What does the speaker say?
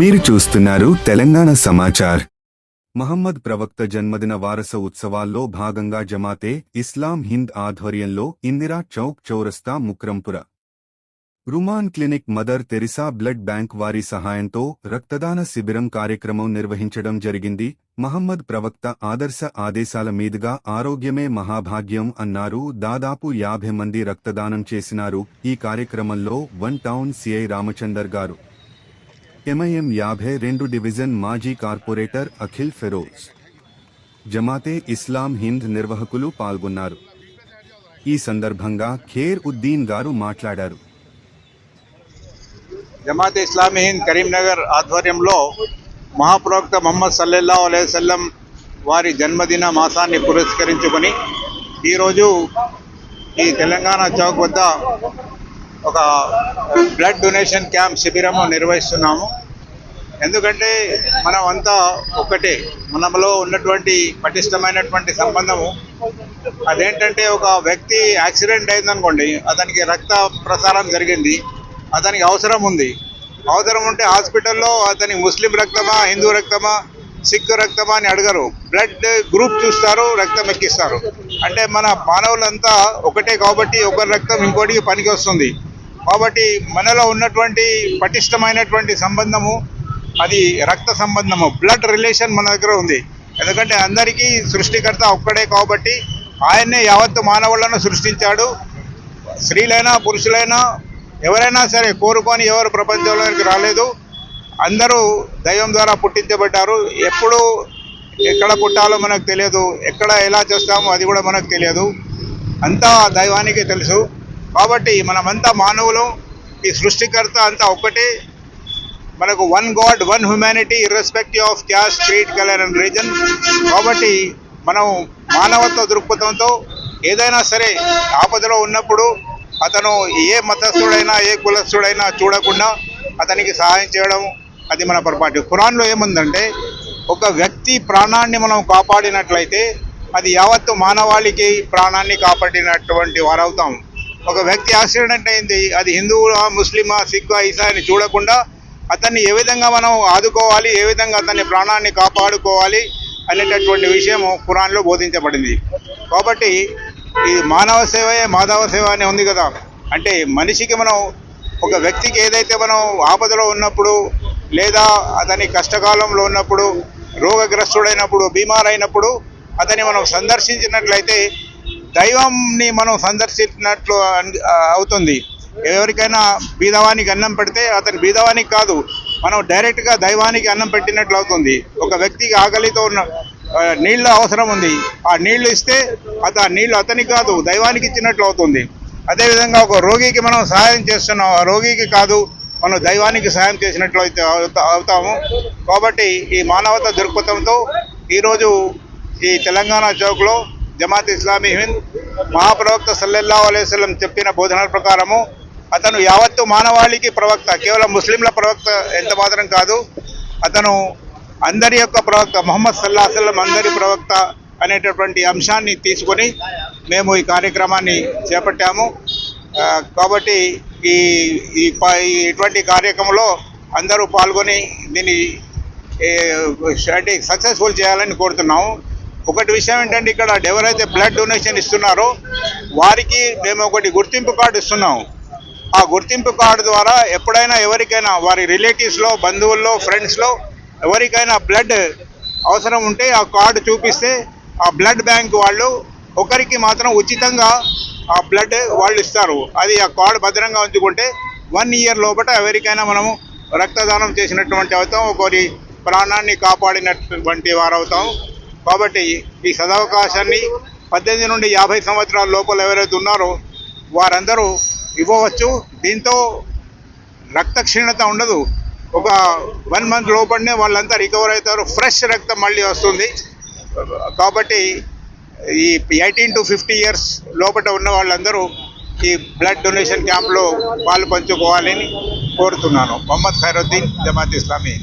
మీరు చూస్తున్నారు తెలంగాణ సమాచార్. మహమ్మద్ ప్రవక్త జన్మదిన వారస ఉత్సవాల్లో భాగంగా జమాతే ఇస్లాం హింద్ ఆధ్వర్యంలో ఇందిరా చౌక్ చౌరస్తా Mukrampura. Ruman clinic Mother Teresa blood bank వారి సహాయంతో రక్తదాన శిబిరం కార్యక్రమం నిర్వహించడం జరిగింది. మహమ్మద్ ప్రవక్త ఆదర్శ ఆదేశాల మీదుగా ఆరోగ్యమే మహాభాగ్యం అన్నారు. దాదాపు యాభై మంది రక్తదానం చేసినారు. ఈ కార్యక్రమంలో వన్ టౌన్ సిఐ రామచందర్ గారు ఎంఐఎం యాభై రెండు డివిజన్ మాజీ కార్పొరేటర్ అఖిల్ ఫెరోజ్ జమాతే ఇస్లాం హింద్ నిర్వాహకులు పాల్గొన్నారు ఈ సందర్భంగా ఖేర్ ఉద్దీన్ గారు మాట్లాడారు. జమాతే ఇస్లామీ హింద్ కరీంనగర్ ఆధ్వర్యంలో మహాప్రవక్త మొహమ్మద్ సల్లెల్లా అలైవల్లం వారి జన్మదిన మాసాన్ని పురస్కరించుకొని ఈరోజు ఈ తెలంగాణ చౌక్ వద్ద ఒక బ్లడ్ డొనేషన్ క్యాంప్ శిబిరము నిర్వహిస్తున్నాము. ఎందుకంటే మనం అంతా ఒక్కటే మనలో ఉన్నటువంటి పటిష్టమైనటువంటి సంబంధము. అదేంటంటే ఒక వ్యక్తి యాక్సిడెంట్ అయిందనుకోండి అతనికి రక్త ప్రసారం జరిగింది అతనికి అవసరం ఉంది. అవసరం ఉంటే హాస్పిటల్లో అతని ముస్లిం రక్తమా హిందూ రక్తమా సిక్ రక్తమా అని అడగరు. బ్లడ్ గ్రూప్ చూస్తారు రక్తం ఎక్కిస్తారు. అంటే మన మానవులంతా ఒకటే కాబట్టి ఒకరి రక్తం ఇంకోటికి పనికి వస్తుంది. కాబట్టి మనలో ఉన్నటువంటి పటిష్టమైనటువంటి సంబంధము అది రక్త సంబంధము బ్లడ్ రిలేషన్ మన దగ్గర ఉంది. ఎందుకంటే అందరికీ సృష్టికర్త ఒక్కడే కాబట్టి ఆయన్నే యావత్తు మానవులను సృష్టించాడు. స్త్రీలైనా పురుషులైనా ఎవరైనా సరే కోరుకొని ఎవరు ప్రపంచంలోకి రాలేదు. అందరూ దైవం ద్వారా పుట్టించబడ్డారు. ఎప్పుడు ఎక్కడ పుట్టాలో మనకు తెలియదు. ఎక్కడ ఎలా చేస్తామో అది కూడా మనకు తెలియదు. అంతా దైవానికి తెలుసు. కాబట్టి మనమంతా మానవులు. ఈ సృష్టికర్త అంతా ఒక్కటే. మనకు one god one humanity irrespective of caste creed colour and reason కాబట్టి మనం మానవత్వ దృక్పథంతో ఏదైనా సరే ఆపదలో ఉన్నప్పుడు అతను ఏ మతస్థుడైనా ఏ కులస్థుడైనా చూడకుండా అతనికి సహాయం చేయడం అది మన పొరపాటు. ఖురాన్లో ఏముందంటే ఒక వ్యక్తి ప్రాణాన్ని మనం కాపాడినట్లయితే అది యావత్తు మానవాళికి ప్రాణాన్ని కాపాడినటువంటి వారవుతాం. ఒక వ్యక్తి యాక్సిడెంట్ అయింది అది హిందువులా ముస్లిమా సిక్కా ఈసా అని చూడకుండా అతన్ని ఏ విధంగా మనం ఆదుకోవాలి ఏ విధంగా అతని ప్రాణాన్ని కాపాడుకోవాలి అనేటటువంటి విషయం పురాణంలో బోధించబడింది. కాబట్టి ఇది మానవ సేవయే మాధవ సేవ అని ఉంది కదా. అంటే మనిషికి మనం ఒక వ్యక్తికి ఏదైతే మనం ఆపదలో ఉన్నప్పుడు లేదా అతని కష్టకాలంలో ఉన్నప్పుడు రోగగ్రస్తుడైనప్పుడు బీమారైనప్పుడు అతన్ని మనం సందర్శించినట్లయితే దైవంని మనం సందర్శించినట్లు అవుతుంది. ఎవరికైనా బీదవానికి అన్నం పెడితే అతని బీదవానికి కాదు. మనం డైరెక్ట్గా దైవానికి అన్నం పెట్టినట్లు అవుతుంది. ఒక వ్యక్తికి ఆకలితో ఉన్న నీళ్ళ అవసరం ఉంది. ఆ నీళ్ళు ఇస్తే అత ఆ నీళ్ళు అతనికి కాదు దైవానికి ఇచ్చినట్లు అవుతుంది. అదేవిధంగా ఒక రోగికి మనం సహాయం చేస్తున్నాం. ఆ రోగికి కాదు మనం దైవానికి సహాయం చేసినట్లు అయితే అవుతా- అవుతాము. కాబట్టి ఈ మానవత దృక్పథంతో ఈరోజు ఈ తెలంగాణ చౌక్లో జమాత్ ఇస్లామీ హింద్ మహాప్రవక్త సల్లల్లా అలైవలం చెప్పిన బోధనల ప్రకారము అతను యావత్తు మానవాళికి ప్రవక్త కేవలం ముస్లింల ప్రవక్త ఎంత మాత్రం కాదు అతను అందరి యొక్క ప్రవక్త మొహమ్మద్ సల్లా సల్లం అందరి ప్రవక్త అనేటటువంటి అంశాన్ని తీసుకొని మేము ఈ కార్యక్రమాన్ని చేపట్టాము. కాబట్టి ఈ ఈ ఇటువంటి కార్యక్రమంలో అందరూ పాల్గొని దీన్ని అంటే సక్సెస్ఫుల్ చేయాలని కోరుతున్నాము. ఒకటి విషయం ఏంటంటే ఇక్కడ ఎవరైతే బ్లడ్ డొనేషన్ ఇస్తున్నారో వారికి మేము ఒకటి గుర్తింపు కార్డు ఇస్తున్నాము. ఆ గుర్తింపు కార్డు ద్వారా ఎప్పుడైనా ఎవరికైనా వారి రిలేటివ్స్లో బంధువుల్లో ఫ్రెండ్స్లో ఎవరికైనా బ్లడ్ అవసరం ఉంటే ఆ కార్డు చూపిస్తే ఆ బ్లడ్ బ్యాంక్ వాళ్ళు ఒకరికి మాత్రం ఉచితంగా ఆ బ్లడ్ వాళ్ళు ఇస్తారు. అది ఆ కార్డు భద్రంగా ఉంచుకుంటే వన్ ఇయర్ లోపల ఎవరికైనా మనము రక్తదానం చేసినటువంటి అవుతాం. ఒకరి ప్రాణాన్ని కాపాడినటువంటి వారు అవుతాం కాబట్టి ఈ సదవకాశాన్ని పద్దెనిమిది నుండి యాభై సంవత్సరాల లోపల ఎవరైతే ఉన్నారో వారందరూ ఇవ్వవచ్చు. దీంతో రక్త క్షీణత ఉండదు. ఒక వన్ మంత్ లోపలనే వాళ్ళంతా రికవర్ అవుతారు. ఫ్రెష్ రక్తం మళ్ళీ వస్తుంది. కాబట్టి ఈ ఎయిటీన్ టు ఫిఫ్టీ ఇయర్స్ లోపల ఉన్న వాళ్ళందరూ ఈ బ్లడ్ డొనేషన్ క్యాంప్లో పాలు పంచుకోవాలని కోరుతున్నాను. మొహమ్మద్ ఖైరుద్దీన్ జమాత్ ఇస్లామీ.